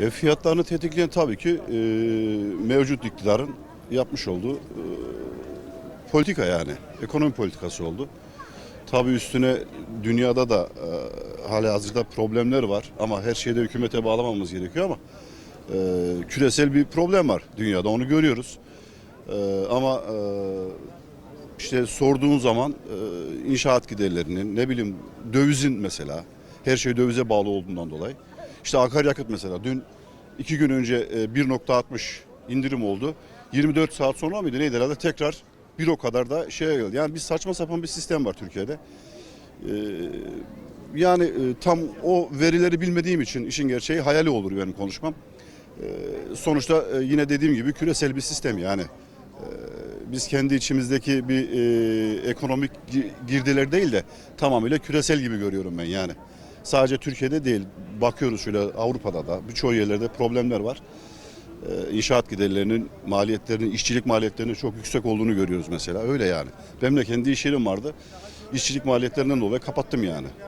E, fiyatlarını tetikleyen tabii ki e, mevcut iktidarın yapmış olduğu e, politika yani. Ekonomi politikası oldu. Tabii üstüne dünyada da e, hala hazırda problemler var ama her şeyde hükümete bağlamamız gerekiyor ama e, küresel bir problem var dünyada onu görüyoruz. E, ama e, işte sorduğun zaman e, inşaat giderlerinin ne bileyim dövizin mesela her şey dövize bağlı olduğundan dolayı. İşte akaryakıt mesela dün iki gün önce e, 1.60 indirim oldu. 24 saat sonra mıydı neydi herhalde tekrar bir o kadar da şeye geldi. Yani bir saçma sapan bir sistem var Türkiye'de. E, yani e, tam o verileri bilmediğim için işin gerçeği hayali olur benim konuşmam. E, sonuçta e, yine dediğim gibi küresel bir sistem yani biz kendi içimizdeki bir e, ekonomik gi- girdiler değil de tamamıyla küresel gibi görüyorum ben yani. Sadece Türkiye'de değil, bakıyoruz şöyle Avrupa'da da birçok yerlerde problemler var. E, inşaat giderlerinin maliyetlerinin, işçilik maliyetlerinin çok yüksek olduğunu görüyoruz mesela. Öyle yani. Benim de kendi iş yerim vardı. İşçilik maliyetlerinden dolayı kapattım yani.